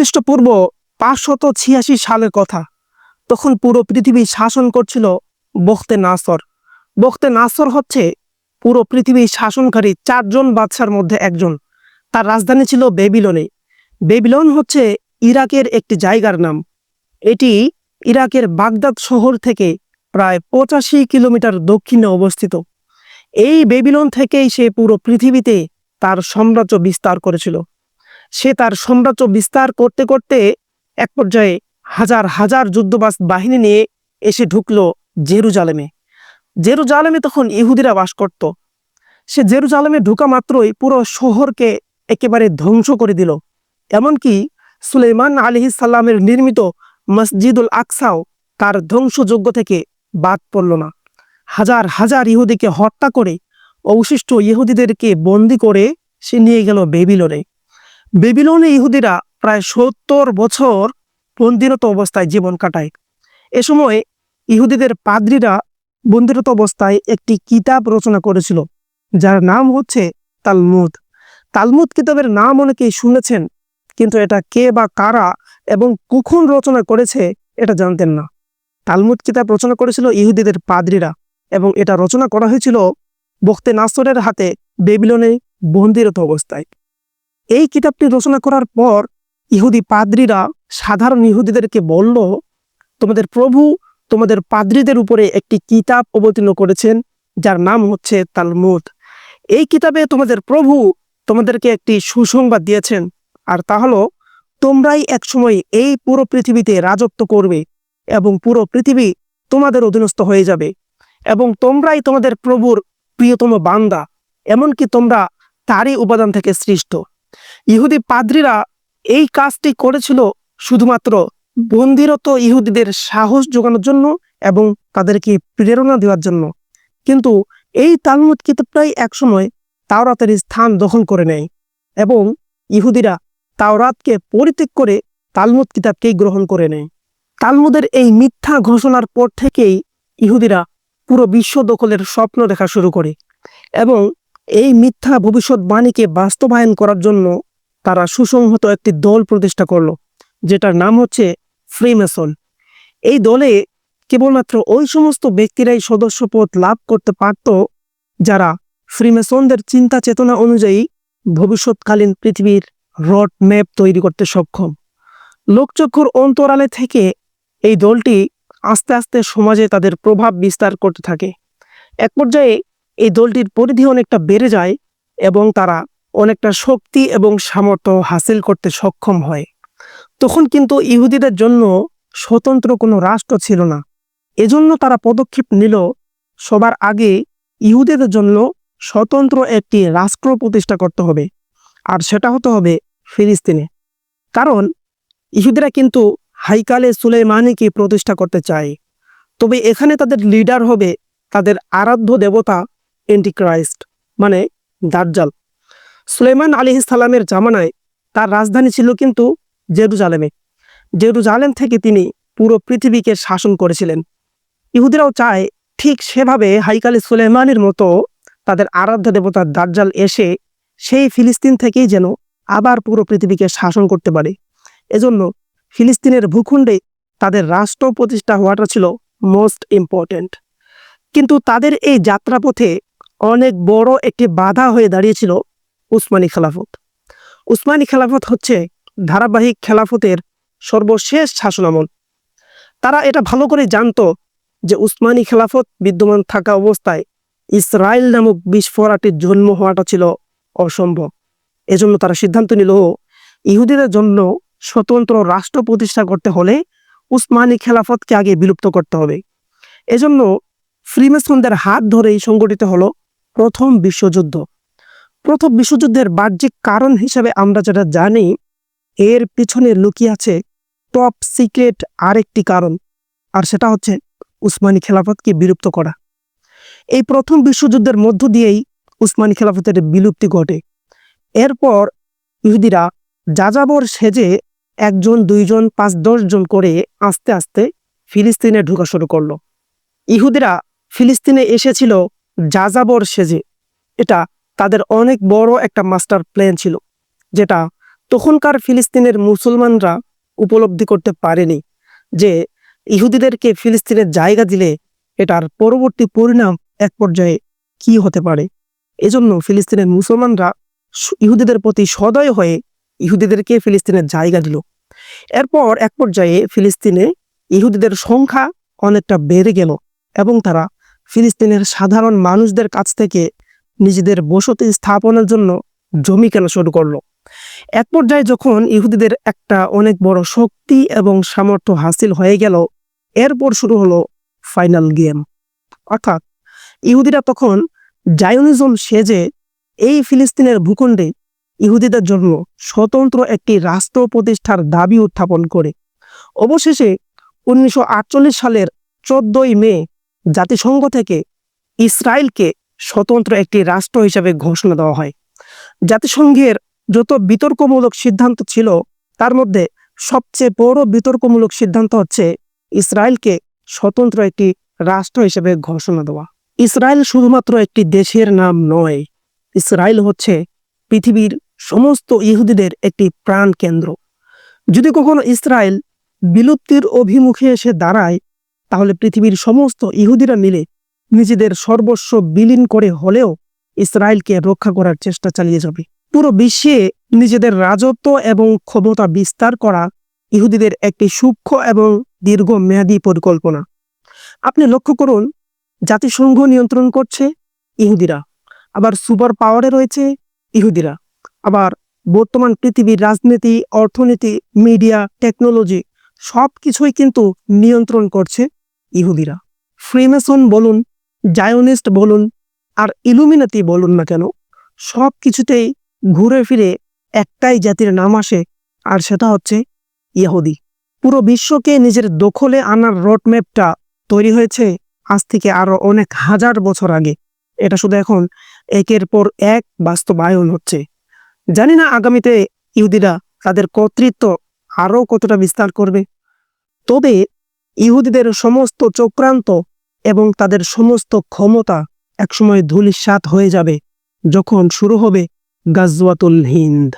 খ্রিস্টপূর্ব পাঁচশত ছিয়াশি সালের কথা। তখন পুরো পৃথিবী শাসন করছিল বখতে নাসর। বখতে নাসর হচ্ছে পুরো পৃথিবী শাসনকারী চারজন বাদশার মধ্যে একজন। তার রাজধানী ছিল বেবিলনে। বেবিলন হচ্ছে ইরাকের একটি জায়গার নাম। এটি ইরাকের বাগদাদ শহর থেকে প্রায় পঁচাশি কিলোমিটার দক্ষিণে অবস্থিত। এই বেবিলন থেকেই সে পুরো পৃথিবীতে তার সাম্রাজ্য বিস্তার করেছিল। সে তার সাম্রাজ্য বিস্তার করতে করতে এক পর্যায়ে হাজার হাজার যুদ্ধবাস বাহিনী নিয়ে এসে ঢুকলো জেরুজালেমে। জেরুজালেমে তখন ইহুদিরা বাস করত। সে জেরুজালেমে ঢুকা মাত্রই পুরো শহরকে একেবারে ধ্বংস করে দিল। এমনকি সুলেমান আলহি সাল্লামের নির্মিত মসজিদুল আকসাও তার ধ্বংসযোগ্য থেকে বাদ পড়ল না। হাজার হাজার ইহুদিকে হত্যা করে অবশিষ্ট ইহুদিদেরকে বন্দি করে সে নিয়ে গেল বেবিলনে। বেবিলনে ইহুদিরা প্রায় সত্তর বছর বন্দিরত অবস্থায় জীবন কাটায়। এ সময় ইহুদিদের পাদ্রীরা বন্দিরত অবস্থায় একটি কিতাব রচনা করেছিল, যার নাম হচ্ছে তালমুদ। তালমুদ কিতাবের নাম অনেকেই শুনেছেন, কিন্তু এটা কে বা কারা এবং কখন রচনা করেছে এটা জানতেন না। তালমুদ কিতাব রচনা করেছিল ইহুদিদের পাদ্রীরা এবং এটা রচনা করা হয়েছিল বখতে নাসরের হাতে বেবিলনে বন্দিরত অবস্থায়। এই কিতাবটি রচনা করার পর ইহুদি পাদ্রীরা সাধারণ ইহুদিদেরকে বলল, তোমাদের প্রভু তোমাদের পাদ্রীদের উপরে একটি কিতাব অবতীর্ণ করেছেন, যার নাম হচ্ছে তালমুদ। এই কিতাবে তোমাদের প্রভু তোমাদেরকে একটি সুসংবাদ দিয়েছেন, আর তা হলো, তোমরাই একসময় এই পুরো পৃথিবীতে রাজত্ব করবে এবং পুরো পৃথিবী তোমাদের অধীনস্থ হয়ে যাবে, এবং তোমরাই তোমাদের প্রভুর প্রিয়তম বান্দা, এমনকি তোমরা তারই উপাদান থেকে সৃষ্ট। ইহুদি পাদ্রীরা এই কাজটি করেছিল শুধুমাত্র বন্দিরত ইহুদিদের সাহস যোগানোর জন্য এবং তাদেরকে প্রেরণা দেওয়ার জন্য। কিন্তু এই তালমুদ কিতাবটাই একসময় তাওরাতের স্থান দখল করে নেয় এবং ইহুদিরা তাওরাতকে পরিত্যাগ করে তালমুদ কিতাবকেই গ্রহণ করে নেয়। তালমুদের এই মিথ্যা ঘোষণার পর থেকেই ইহুদিরা পুরো বিশ্ব দখলের স্বপ্ন দেখা শুরু করে এবং এই মিথ্যা ভবিষ্যৎবাণীকে বাস্তবায়ন করার জন্য তারা সুসংহত একটি দল প্রতিষ্ঠা করল, যেটার নাম হচ্ছে ফ্রিমেসন। এই দলে কেবলমাত্র ওই সমস্ত ব্যক্তিরাই সদস্যপদ লাভ করতে পারত, যারা ফ্রিমেসনদের চিন্তা চেতনা অনুযায়ী ভবিষ্যৎকালীন পৃথিবীর রড ম্যাপ তৈরি করতে সক্ষম। লোকচক্ষুর অন্তরালে থেকে এই দলটি আস্তে আস্তে সমাজে তাদের প্রভাব বিস্তার করতে থাকে। এক পর্যায়ে এই দলটির পরিধি অনেকটা বেড়ে যায় এবং তারা অনেকটা শক্তি এবং সামর্থ্য হাসিল করতে সক্ষম হয়। তখন কিন্তু ইহুদিদের জন্য স্বতন্ত্র কোনো রাষ্ট্র ছিল না। এজন্য তারা পদক্ষেপ নিল সবার আগে ইহুদিদের জন্য স্বতন্ত্র একটি রাষ্ট্র প্রতিষ্ঠা করতে হবে, আর সেটা হতে হবে ফিলিস্তিনে। কারণ ইহুদিরা কিন্তু হাইকালে সুলেমানিকে প্রতিষ্ঠা করতে চায়। তবে এখানে তাদের লিডার হবে তাদের আরাধ্য দেবতা এন্টিক্রাইস্ট মানে দার্জাল সুলেমান আলী সালামের জামানায় তার রাজধানী ছিল কিন্তু জেরুজালেমে। জেরুজালেম থেকে তিনি পুরো পৃথিবীকে শাসন করেছিলেন। ইহুদিরাও চায় ঠিক সেভাবে হাইকালি সুলেমানের মতো তাদের আরাধ্য দেবতার দার্জাল এসে সেই ফিলিস্তিন থেকেই যেন আবার পুরো পৃথিবীকে শাসন করতে পারে। এজন্য ফিলিস্তিনের ভূখণ্ডে তাদের রাষ্ট্র প্রতিষ্ঠা হওয়াটা ছিল মোস্ট ইম্পর্টেন্ট কিন্তু তাদের এই যাত্রাপথে অনেক বড় একটি বাধা হয়ে দাঁড়িয়েছিল উসমানী খেলাফত। উসমানী খেলাফত হচ্ছে ধারাবাহিক খেলাফতের সর্বশেষ শাসনামল। তারা এটা ভালো করে জানতো যে উসমানী খেলাফত বিদ্যমান থাকা অবস্থায় ইসরায়েল নামক বিস্ফোরাটির জন্ম হওয়াটা ছিল অসম্ভব। এজন্য তারা সিদ্ধান্ত নিল, ইহুদিদের জন্য স্বতন্ত্র রাষ্ট্র প্রতিষ্ঠা করতে হলে উসমানী খেলাফতকে আগে বিলুপ্ত করতে হবে। এজন্য ফ্রিমেসনদের হাত ধরেই সংগঠিত হলো প্রথম বিশ্বযুদ্ধ। প্রথম বিশ্বযুদ্ধের বাহ্যিক কারণ হিসেবে আমরা যেটা জানি, এর পিছনে লুকিয়ে আছে টপ সিক্রেট আরেকটি কারণ, আর সেটা হচ্ছে উসমানী খেলাফতকে বিলুপ্ত করা। এই প্রথম বিশ্বযুদ্ধের মধ্য দিয়েই উসমানী খেলাফতের বিলুপ্তি ঘটে। এরপর ইহুদিরা যাযাবর সেজে একজন, দুইজন, পাঁচ, দশ জন করে আস্তে আস্তে ফিলিস্তিনে ঢোকা শুরু করল। ইহুদিরা ফিলিস্তিনে এসেছিল যাযাবর সেজে। এটা তাদের অনেক বড় একটা মাস্টার প্ল্যান ছিল, যেটা তখনকার ফিলিস্তিনের মুসলমানরা উপলব্ধি করতে পারেনি, যে ইহুদিদেরকে ফিলিস্তিনের জায়গা দিলে এটার পরবর্তী পরিণাম এক পর্যায়ে কি হতে পারে। এজন্য ফিলিস্তিনের মুসলমানরা ইহুদিদের প্রতি সদয় হয়ে ইহুদিদেরকে ফিলিস্তিনের জায়গা দিল। এরপর এক পর্যায়ে ফিলিস্তিনে ইহুদিদের সংখ্যা অনেকটা বেড়ে গেল এবং তারা ফিলিস্তিনের সাধারণ মানুষদের কাছ থেকে নিজেদের বসতি স্থাপনের জন্য জমি কেনা শুরু করল। এক পর্যায়ে যখন ইহুদিদের একটা অনেক বড় শক্তি এবং সামর্থ্য হাসিল হয়ে গেল, এরপর শুরু হলো ফাইনাল গেম। অর্থাৎ ইহুদিরা তখন জায়নিজম সেজে এই ফিলিস্তিনের ভূখণ্ডে ইহুদিদের জন্য স্বতন্ত্র একটি রাষ্ট্র প্রতিষ্ঠার দাবি উত্থাপন করে। অবশেষে উনিশশো আটচল্লিশ সালের চোদ্দই মে জাতিসংঘ থেকে ইসরায়েলকে স্বতন্ত্র একটি রাষ্ট্র হিসেবে ঘোষণা দেওয়া হয়। জাতিসংঘের যত বিতর্কমূলক সিদ্ধান্ত ছিল, তার মধ্যে সবচেয়ে বড় বিতর্কমূলক সিদ্ধান্ত হচ্ছে ইসরায়েলকে স্বতন্ত্র একটি রাষ্ট্র হিসেবে ঘোষণা দেওয়া। ইসরায়েল শুধুমাত্র একটি দেশের নাম নয়, ইসরায়েল হচ্ছে পৃথিবীর সমস্ত ইহুদিদের একটি প্রাণ কেন্দ্র যদি কখনো ইসরায়েল বিলুপ্তির অভিমুখে এসে দাঁড়ায়, তাহলে পৃথিবীর সমস্ত ইহুদিরা মিলে নিজেদের সর্বস্ব বিলীন করে হলেও ইসরায়েলকে রক্ষা করার চেষ্টা চালিয়ে যাবে। পুরো বিশ্বে নিজেদের রাজত্ব এবং ক্ষমতা বিস্তার করা ইহুদিদের একটি সূক্ষ্ম এবং দীর্ঘমেয়াদী পরিকল্পনা। আপনি লক্ষ্য করুন, জাতিসংঘ নিয়ন্ত্রণ করছে ইহুদিরা, আবার সুপার পাওয়ারে রয়েছে ইহুদিরা, আবার বর্তমান পৃথিবীর রাজনীতি, অর্থনীতি, মিডিয়া, টেকনোলজি সব কিছুই কিন্তু নিয়ন্ত্রণ করছে ইহুদিরা। ফ্রিমেসন বলুন জায়োনিস্ট বলুন আর ইলুমিনাতি বলুন না কেন, সব কিছুতেই ঘুরে ফিরে একটাই জাতির নাম আসে আর সেটা হচ্ছে ইহুদি। পুরো বিশ্বকে নিজের দখলে আনার রোডম্যাপটা তৈরি হয়েছে আজ থেকে আরও অনেক হাজার বছর আগে। এটা শুধু এখন একের পর এক বাস্তবায়ন হচ্ছে। জানি না আগামীতে ইহুদিরা তাদের কর্তৃত্ব আরও কতটা বিস্তার করবে, তবে ইহুদিদের সমস্ত চক্রান্ত এবং তাদের সমস্ত ক্ষমতা একসময় ধূলিসাৎ হয়ে যাবে যখন শুরু হবে গাজওয়াতুল হিন্দ।